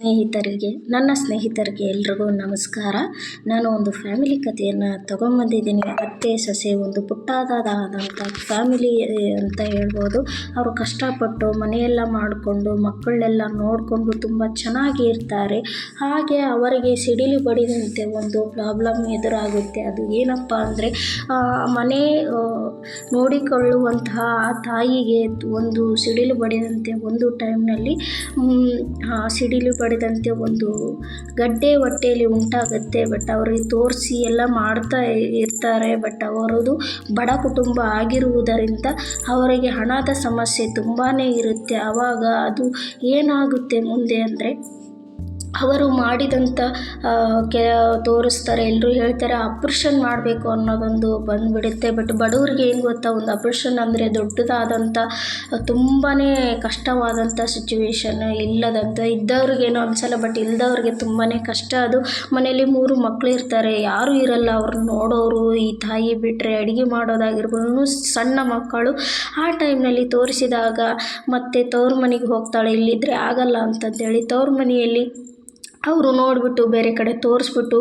ಸ್ನೇಹಿತರಿಗೆ, ನನ್ನ ಸ್ನೇಹಿತರಿಗೆ ಎಲ್ರಿಗೂ ನಮಸ್ಕಾರ. ನಾನು ಒಂದು ಫ್ಯಾಮಿಲಿ ಕಥೆಯನ್ನು ತೊಗೊಂಬಂದಿದ್ದೀನಿ. ಅತ್ತೆ, ಸೊಸೆ ಒಂದು ಪುಟ್ಟದಾದಂಥ ಫ್ಯಾಮಿಲಿ ಅಂತ ಹೇಳ್ಬೋದು. ಅವರು ಕಷ್ಟಪಟ್ಟು ಮನೆಯೆಲ್ಲ ಮಾಡಿಕೊಂಡು, ಮಕ್ಕಳನ್ನೆಲ್ಲ ನೋಡಿಕೊಂಡು ತುಂಬ ಚೆನ್ನಾಗಿ ಇರ್ತಾರೆ. ಹಾಗೆ ಅವರಿಗೆ ಸಿಡಿಲು ಬಡಿದಂತೆ ಒಂದು ಪ್ರಾಬ್ಲಮ್ ಎದುರಾಗುತ್ತೆ. ಅದು ಏನಪ್ಪ ಅಂದರೆ ಮನೆ ನೋಡಿಕೊಳ್ಳುವಂತಹ ತಾಯಿಗೆ ಒಂದು ಸಿಡಿಲು ಬಡಿದಂತೆ ಒಂದು ಟೈಮ್ನಲ್ಲಿ ಸಿಡಿಲು ಬಡಿದಂತೆ ಒಂದು ಗಡ್ಡೆ ಹೊಟ್ಟೆಯಲ್ಲಿ ಉಂಟಾಗುತ್ತೆ ಬಟ್ ಅವರಿಗೆ ತೋರಿಸಿ ಎಲ್ಲ ಮಾಡ್ತಾ ಇರ್ತಾರೆ ಬಟ್ ಅವರದು ಬಡ ಕುಟುಂಬ ಆಗಿರುವುದರಿಂದ ಅವರಿಗೆ ಹಣದ ಸಮಸ್ಯೆ ತುಂಬಾ ಇರುತ್ತೆ. ಆವಾಗ ಅದು ಏನಾಗುತ್ತೆ ಮುಂದೆ ಅಂದರೆ ಅವರು ಮಾಡಿದಂಥ ಕೆ ತೋರಿಸ್ತಾರೆ ಎಲ್ಲರೂ ಹೇಳ್ತಾರೆ, ಅಪ್ರೇಷನ್ ಮಾಡಬೇಕು ಅನ್ನೋದೊಂದು ಬಂದುಬಿಡುತ್ತೆ. ಬಟ್ ಬಡವ್ರಿಗೆ ಏನು ಗೊತ್ತಾ, ಒಂದು ಅಪ್ರೇಷನ್ ಅಂದರೆ ದೊಡ್ಡದಾದಂಥ ತುಂಬಾ ಕಷ್ಟವಾದಂಥ ಸಿಚುವೇಶನ್ ಇಲ್ಲದಂಥ ಇದ್ದವ್ರಿಗೇನೋ ಅನಿಸಲ್ಲ, ಬಟ್ ಇಲ್ಲದವ್ರಿಗೆ ತುಂಬಾ ಕಷ್ಟ. ಅದು ಮನೆಯಲ್ಲಿ ಮೂರು ಮಕ್ಕಳು ಇರ್ತಾರೆ, ಯಾರೂ ಇರಲ್ಲ. ಅವ್ರನ್ನ ನೋಡೋರು, ಈ ತಾಯಿ ಬಿಟ್ಟರೆ ಅಡುಗೆ ಮಾಡೋದಾಗಿರ್ಬೋದು, ಸಣ್ಣ ಮಕ್ಕಳು ಆ ಟೈಮ್ನಲ್ಲಿ ತೋರಿಸಿದಾಗ, ಮತ್ತೆ ತವ್ರ ಮನೆಗೆ ಹೋಗ್ತಾಳೆ ಇಲ್ಲಿದ್ದರೆ ಆಗಲ್ಲ ಅಂತಂದೇಳಿ ತವ್ರ ಮನೆಯಲ್ಲಿ ಅವರು ನೋಡಿಬಿಟ್ಟು ಬೇರೆ ಕಡೆ ತೋರಿಸ್ಬಿಟ್ಟು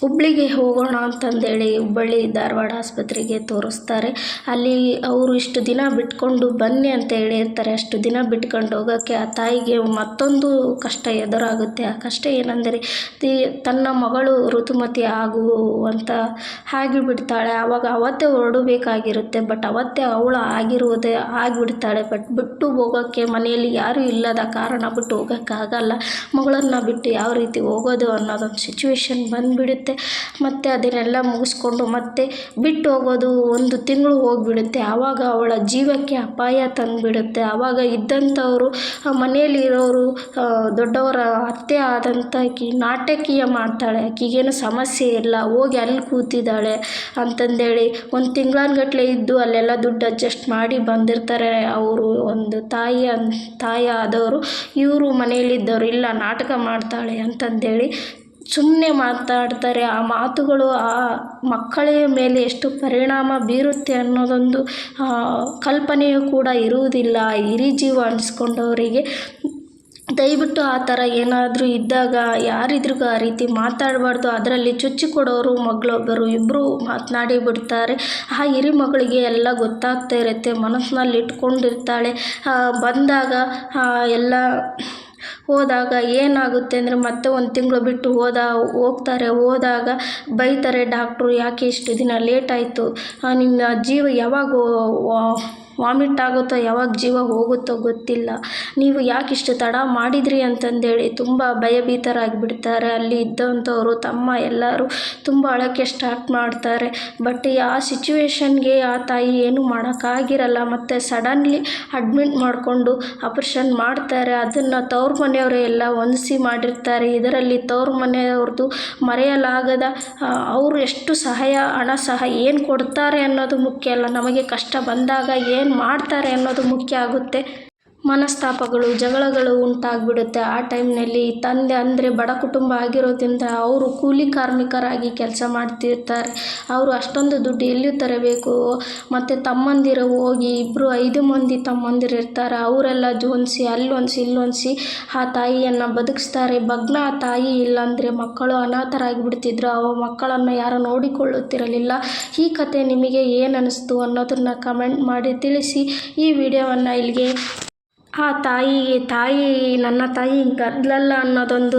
ಹುಬ್ಳಿಗೆ ಹೋಗೋಣ ಅಂತಂದೇಳಿ ಹುಬ್ಬಳ್ಳಿ ಧಾರವಾಡ ಆಸ್ಪತ್ರೆಗೆ ತೋರಿಸ್ತಾರೆ. ಅಲ್ಲಿ ಅವರು ಇಷ್ಟು ದಿನ ಬಿಟ್ಕೊಂಡು ಬನ್ನಿ ಅಂತ ಹೇಳಿರ್ತಾರೆ ಅಷ್ಟು ದಿನ ಬಿಟ್ಕೊಂಡು ಹೋಗೋಕ್ಕೆ ಆ ತಾಯಿಗೆ ಮತ್ತೊಂದು ಕಷ್ಟ ಎದುರಾಗುತ್ತೆ. ಆ ಕಷ್ಟ ಏನಂದರೆ ತಿ ತನ್ನ ಮಗಳು ಋತುಮತಿ ಆಗುವಂತ ಬಿಡ್ತಾಳೆ. ಆವಾಗ ಅವತ್ತೇ ಹೊರಡಬೇಕಾಗಿರುತ್ತೆ. ಬಟ್ ಅವತ್ತೇ ಅವಳು ಆಗಿರುವುದೇ ಆಗಿಬಿಡ್ತಾಳೆ. ಬಟ್ ಬಿಟ್ಟು ಹೋಗೋಕ್ಕೆ ಮನೆಯಲ್ಲಿ ಯಾರೂ ಇಲ್ಲದ ಕಾರಣ ಬಿಟ್ಟು ಹೋಗೋಕ್ಕಾಗಲ್ಲ. ಮಗಳನ್ನು ಬಿಟ್ಟು ಯಾವ ರೀತಿ ಹೋಗೋದು ಅನ್ನೋದೊಂದು ಸಿಚುವೇಶನ್ ಬಂದುಬಿಡುತ್ತೆ. ಮತ್ತು ಅದನ್ನೆಲ್ಲ ಮುಗಿಸ್ಕೊಂಡು ಮತ್ತೆ ಬಿಟ್ಟು ಹೋಗೋದು ಒಂದು ತಿಂಗಳು ಹೋಗಿಬಿಡುತ್ತೆ. ಆವಾಗ ಅವಳ ಜೀವಕ್ಕೆ ಅಪಾಯ ತಂದುಬಿಡುತ್ತೆ. ಆವಾಗ ಇದ್ದಂಥವರು ಮನೆಯಲ್ಲಿರೋರು ದೊಡ್ಡವರ ಅತ್ತೆ ಆದಂಥ ಆಕಿ ನಾಟಕೀಯ ಮಾಡ್ತಾಳೆ. ಆಕಿಗೇನು ಸಮಸ್ಯೆ ಇಲ್ಲ. ಹೋಗಿ ಅಲ್ಲಿ ಕೂತಿದ್ದಾಳೆ ಅಂತಂದೇಳಿ ಒಂದು ತಿಂಗಳಾನ್ಗಟ್ಲೆ ಇದ್ದು ಅಲ್ಲೆಲ್ಲ ದುಡ್ಡು ಅಡ್ಜಸ್ಟ್ ಮಾಡಿ ಬಂದಿರ್ತಾರೆ ಅವರು. ಒಂದು ತಾಯಿ ತಾಯಿ ಆದವರು, ಇವರು ಮನೆಯಲ್ಲಿದ್ದವರು. ಇಲ್ಲ, ನಾಟಕ ಮಾಡ್ತಾಳೆ ಅಂತಂದೇಳಿ ಸುಮ್ಮನೆ ಮಾತಾಡ್ತಾರೆ. ಆ ಮಾತುಗಳು ಆ ಮಕ್ಕಳ ಮೇಲೆ ಎಷ್ಟು ಪರಿಣಾಮ ಬೀರುತ್ತೆ ಅನ್ನೋದೊಂದು ಕಲ್ಪನೆಯು ಕೂಡ ಇರುವುದಿಲ್ಲ. ಹಿರಿ ಜೀವ ಅನಿಸ್ಕೊಂಡವರಿಗೆ. ದಯವಿಟ್ಟು ಆ ಥರ ಏನಾದರೂ ಇದ್ದಾಗ ಯಾರಿದ್ರಿಗೂ ಆ ರೀತಿ ಮಾತಾಡಬಾರ್ದು. ಅದರಲ್ಲಿ ಚುಚ್ಚಿ ಕೊಡೋರು, ಮಗಳೊಬ್ಬರು ಇಬ್ಬರು ಮಾತನಾಡಿ ಬಿಡ್ತಾರೆ. ಆ ಹಿರಿ ಮಗಳಿಗೆ ಎಲ್ಲ ಗೊತ್ತಾಗ್ತಾ ಇರುತ್ತೆ. ಮನಸ್ಸಿನಲ್ಲಿ ಇಟ್ಕೊಂಡಿರ್ತಾಳೆ. ಬಂದಾಗ ಎಲ್ಲ ಹೋದಾಗ ಏನಾಗುತ್ತೆ ಅಂದರೆ ಮತ್ತೆ ಒಂದು ತಿಂಗಳು ಬಿಟ್ಟು ಹೋದ, ಹೋಗ್ತಾರೆ. ಹೋದಾಗ ಬೈತಾರೆ, ಡಾಕ್ಟ್ರು, ಯಾಕೆ ಇಷ್ಟು ದಿನ ಲೇಟಾಯಿತು ನಿಮ್ಮ ಜೀವ ಯಾವಾಗ ವಾಮಿಟ್ ಆಗುತ್ತೋ, ಯಾವಾಗ ಜೀವ ಹೋಗುತ್ತೋ ಗೊತ್ತಿಲ್ಲ. ನೀವು ಯಾಕೆ ಇಷ್ಟು ತಡ ಮಾಡಿದ್ರಿ ಅಂತಂದೇಳಿ ತುಂಬ ಭಯಭೀತರಾಗಿಬಿಡ್ತಾರೆ. ಅಲ್ಲಿ ಇದ್ದಂಥವರು, ತಮ್ಮ ಎಲ್ಲರೂ ತುಂಬ ಅಳೋಕ್ಕೆ ಸ್ಟಾರ್ಟ್ ಮಾಡ್ತಾರೆ. ಬಟ್ ಆ ಸಿಚುವೇಶನ್ಗೆ ಆ ತಾಯಿ ಏನು ಮಾಡೋಕ್ಕಾಗಿರಲ್ಲ. ಮತ್ತು ಸಡನ್ಲಿ ಅಡ್ಮಿಟ್ ಮಾಡಿಕೊಂಡು ಆಪ್ರೇಷನ್ ಮಾಡ್ತಾರೆ. ಅದನ್ನು ತವ್ರ ಮನೆಯವರೇ ಎಲ್ಲ ಹೊಂದಿಸಿ ಮಾಡಿರ್ತಾರೆ. ಇದರಲ್ಲಿ ತವ್ರ ಮನೆಯವ್ರದ್ದು ಮರೆಯಲಾಗದ ಅವರು ಎಷ್ಟು ಸಹಾಯ, ಹಣ ಸಹ ಏನು ಕೊಡ್ತಾರೆ ಅನ್ನೋದು ಮುಖ್ಯ ಅಲ್ಲ. ನಮಗೆ ಕಷ್ಟ ಬಂದಾಗ ಏನು ಮಾಡ್ತಾರೆ ಅನ್ನೋದು ಮುಖ್ಯ ಆಗುತ್ತೆ. ಮನಸ್ತಾಪಗಳು, ಜಗಳಗಳು ಉಂಟಾಗಿಬಿಡುತ್ತೆ. ಆ ಟೈಮ್ನಲ್ಲಿ ತಂದೆ ಅಂದರೆ ಬಡ ಕುಟುಂಬ ಆಗಿರೋದ್ರಿಂದ ಅವರು ಕೂಲಿ ಕಾರ್ಮಿಕರಾಗಿ ಕೆಲಸ ಮಾಡ್ತಿರ್ತಾರೆ. ಅವರು ಅಷ್ಟೊಂದು ದುಡ್ಡು ಎಲ್ಲಿ ತರಬೇಕು. ಮತ್ತು ತಮ್ಮಂದಿರು ಹೋಗಿ ಇಬ್ಬರು ಐದು ಮಂದಿ ತಮ್ಮಂದಿರು ಇರ್ತಾರೆ. ಅವರೆಲ್ಲ ಜೋನ್ಸಿ, ಅಲ್ಲೊನ್ಸಿ, ಇಲ್ಲೊನ್ಸಿ ಆ ತಾಯಿಯನ್ನು ಬದುಕಿಸ್ತಾರೆ. ಭಗ್ನ ಆ ತಾಯಿ ಇಲ್ಲಾಂದರೆ ಮಕ್ಕಳು ಅನಾಥರಾಗಿ ಬಿಡ್ತಿದ್ರು ಅವ ಮಕ್ಕಳನ್ನು ಯಾರು ನೋಡಿಕೊಳ್ಳುತ್ತಿರಲಿಲ್ಲ. ಈ ಕತೆ ನಿಮಗೆ ಏನು ಅನ್ನಿಸ್ತು ಅನ್ನೋದನ್ನು ಕಮೆಂಟ್ ಮಾಡಿ ತಿಳಿಸಿ. ಈ ವಿಡಿಯೋವನ್ನು ಇಲ್ಲಿಗೆ ಆ ತಾಯಿಗೆ ತಾಯಿ, ನನ್ನ ತಾಯಿ ಗದ್ದಲಲ್ಲ ಅನ್ನೋದೊಂದು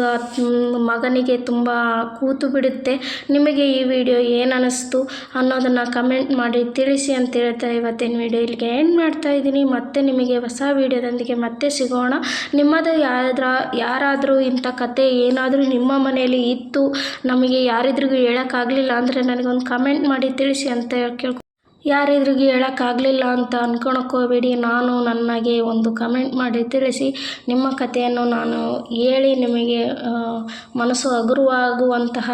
ಮಗನಿಗೆ ತುಂಬ ಕೂತು ಬಿಡುತ್ತೆ. ನಿಮಗೆ ಈ ವಿಡಿಯೋ ಏನು ಅನ್ನಿಸ್ತು ಅನ್ನೋದನ್ನು ಕಮೆಂಟ್ ಮಾಡಿ ತಿಳಿಸಿ ಅಂತ ಹೇಳ್ತಾ ಇವತ್ತಿನ ವಿಡಿಯೋ ಇಲ್ಲಿಗೆ ಎಂಡ್ ಮಾಡ್ತಾ ಇದ್ದೀನಿ. ಮತ್ತೆ ನಿಮಗೆ ಹೊಸ ವಿಡಿಯೋದೊಂದಿಗೆ ಮತ್ತೆ ಸಿಗೋಣ. ನಿಮ್ಮದು ಯಾರ ಯಾರಾದರೂ ಇಂಥ ಕತೆ ಏನಾದರೂ ನಿಮ್ಮ ಮನೆಯಲ್ಲಿ ಇತ್ತು, ನಮಗೆ ಯಾರಿದ್ರಿಗೂ ಹೇಳೋಕ್ಕಾಗಲಿಲ್ಲ ಅಂದರೆ ನನಗೊಂದು ಕಮೆಂಟ್ ಮಾಡಿ ತಿಳಿಸಿ ಅಂತ ಕೇಳ್ಕೊ ಯಾರಿದ್ರಿಗೂ ಹೇಳೋಕ್ಕಾಗಲಿಲ್ಲ ಅಂತ ಅನ್ಕೊಳಕ್ಕೆ ಹೋಗಬೇಡಿ ನಾನು ನನಗೆ ಒಂದು ಕಮೆಂಟ್ ಮಾಡಿ ತಿಳಿಸಿ, ನಿಮ್ಮ ಕಥೆಯನ್ನು ನಾನು ಹೇಳಿ ನಿಮಗೆ ಮನಸ್ಸು ಹಗುರವಾಗುವಂತಹ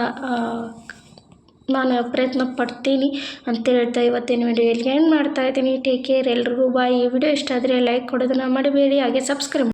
ನಾನು ಪ್ರಯತ್ನ ಪಡ್ತೀನಿ ಅಂತ ಹೇಳ್ತಾ ಇವತ್ತಿನ ವಿಡಿಯೋ ಇಲ್ಲಿಗೆ ಏನು ಮಾಡ್ತಾಯಿದ್ದೀನಿ ಟೇಕ್ ಕೇರ್ ಎಲ್ರಿಗೂ. ಬಾಯ್ ಈ ವಿಡಿಯೋ ಇಷ್ಟ ಆದರೆ ಲೈಕ್ ಕೊಡೋದನ್ನು ಮಾಡಬೇಡಿ ಹಾಗೆ ಸಬ್ಸ್ಕ್ರೈಬ್